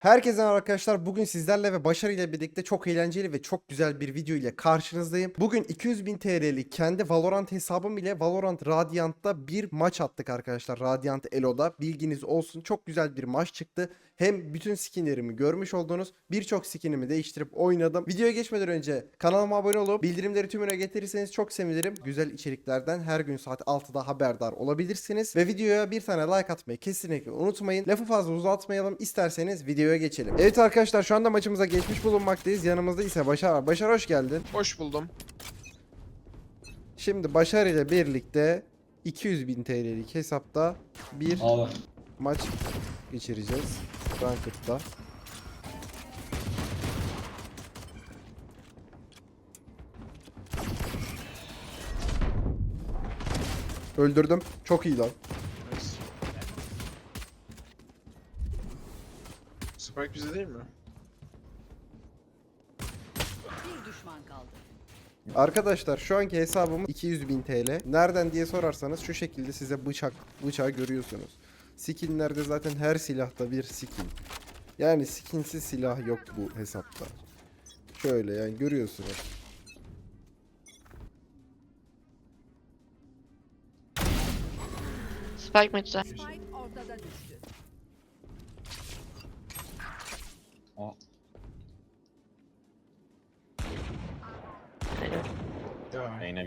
Herkese arkadaşlar. Bugün sizlerle ve Başarı ile birlikte çok eğlenceli ve çok güzel bir video ile karşınızdayım. Bugün 200.000 TL'lik kendi Valorant hesabım ile Valorant Radiant'ta bir maç attık arkadaşlar. Radiant Elo'da. Bilginiz olsun. Çok güzel bir maç çıktı. Hem bütün skinlerimi görmüş oldunuz. Birçok skinimi değiştirip oynadım. Videoya geçmeden önce kanalıma abone olup bildirimleri tümüne getirirseniz çok sevinirim. Güzel içeriklerden her gün saat 6'da haberdar olabilirsiniz. Ve videoya bir tane like atmayı kesinlikle unutmayın. Lafı fazla uzatmayalım. İsterseniz videoya geçelim. Evet arkadaşlar şu anda maçımıza geçmiş bulunmaktayız. Yanımızda ise Başar var. Başar hoş geldin. Hoş buldum. Şimdi Başar ile birlikte 200.000 TL'lik hesapta bir Abi. maç geçireceğiz. Ranked'da. Öldürdüm. Çok iyi lan. Nice. Spike bizde değil mi? Bir düşman kaldı. Arkadaşlar şu anki hesabımız 200.000 TL. Nereden diye sorarsanız şu şekilde size bıçak bıçağı görüyorsunuz. Skinlerde zaten her silahta bir skin. Yani skinsiz silah yok bu hesapta. Şöyle yani görüyorsunuz. Spike mid'de. Spike ortada düştü. Aa,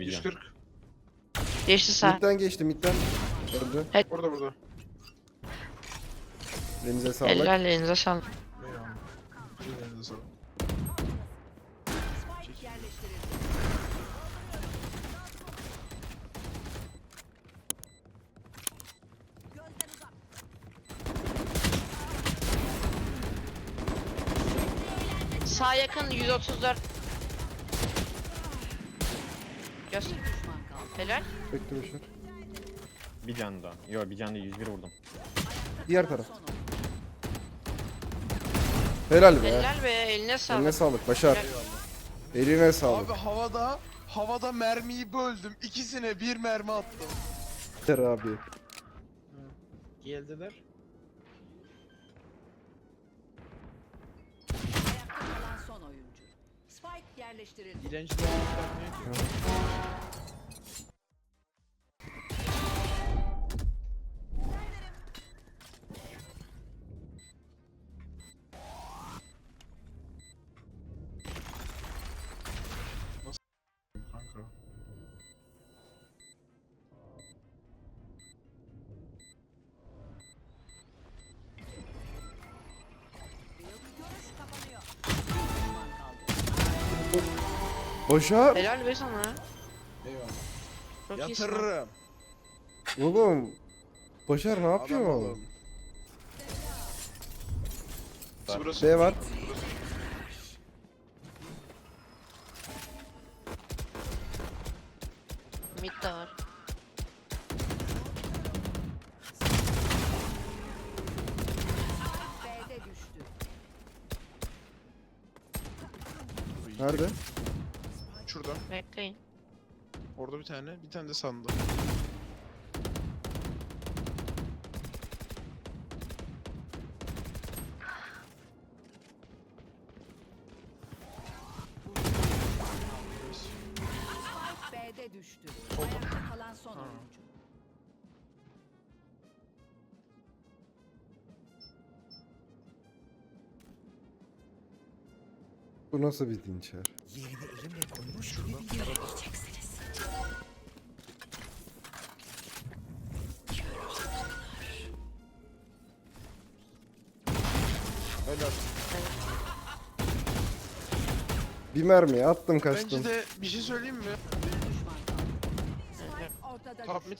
biliyorum. 140. Geçti sağ. Midden geçti midden. Öldü. Burada burada. Elinize sağlık. Eller elinize sağlık. Ellerinize sağlık. Sağ yakın 134. Göster. Bir düşman kaldı. Helal. Bekle Başar. Bir can da. Yo bir can değil 101 vurdum. Diğer taraf. Helal be. Helal be eline sağlık. Eline sağlık Başar. Helal. Eline sağlık. Abi havada havada mermiyi böldüm. İkisine bir mermi attım. Yeter abi. Geldiler. Ayakta kalan son oyuncu. Spike yerleştirildi. Dilenci de Başar. Helal be sana. Eyvallah. Çok iyisin. Yatırırım. Oğlum. Başar ne Adam yapıyor? oğlum. Burası. B var. Nerede? Şurada. Bekleyin. Orada bir tane. Bir tane de sandı. Bu nasıl bir dinçer? Helal. Bir mermi attım kaçtım. Bence de bir şey söyleyeyim mi? Bir Top mid.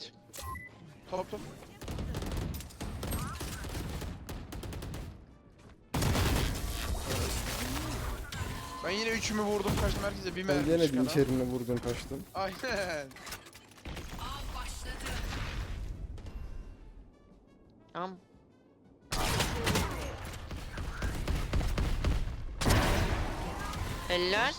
Top top. Ben yine üçümü vurdum kaçtım herkese bir Ben mermi gene çıkana. dinçerini vurdum kaçtım. Aynen. Tamam. Helal.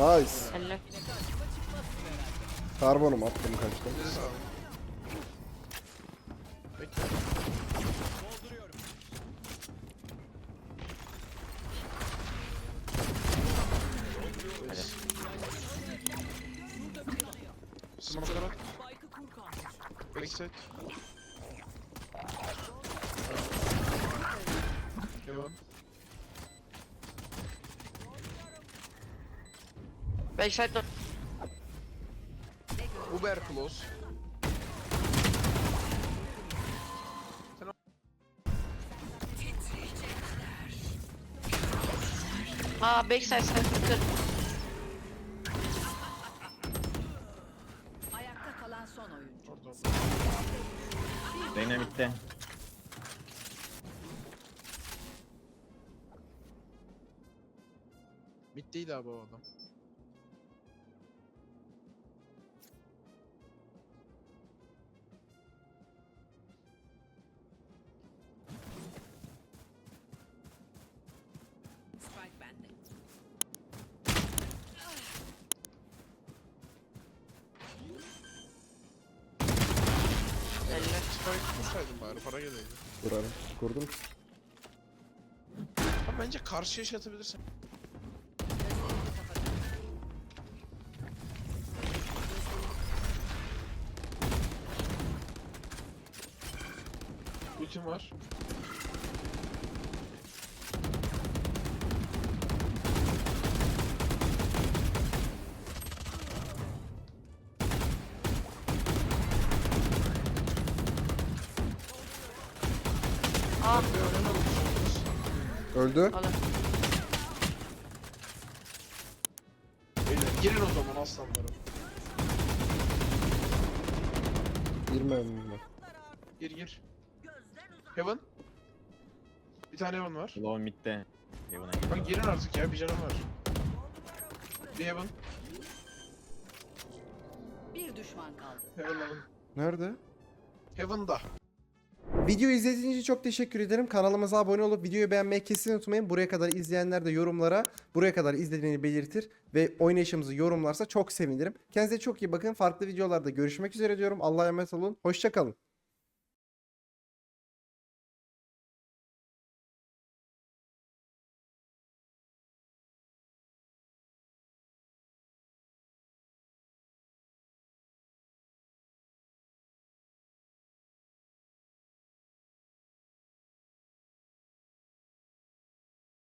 Nice. Helal. Karbonum attım kaçtım. Smoke'lar at. Backside. Backside dön. Uber close. Aa backside sen kır. Ayakta kalan son oyuncu. Mid değil abi o adam. Spike kursaydın bari para geleydi. Kurarım. Kurdum. Abi bence karşıya şey atabilirsin. Ultim var. Öldü. alın. Beyler girin o zaman aslanlarım. Girmem mi? Gir gir. Heaven. Bir tane Heaven var. Low mid'de. Heaven'a Bak girin artık ya bir canım var. Bir Heaven. Bir düşman kaldı. Heaven Heaven. Nerede? Heaven'da. Videoyu izlediğiniz için çok teşekkür ederim. Kanalımıza abone olup videoyu beğenmeyi kesin unutmayın. Buraya kadar izleyenler de yorumlara buraya kadar izlediğini belirtir ve oynayışımızı yorumlarsa çok sevinirim. Kendinize çok iyi bakın. Farklı videolarda görüşmek üzere diyorum. Allah'a emanet olun. Hoşçakalın.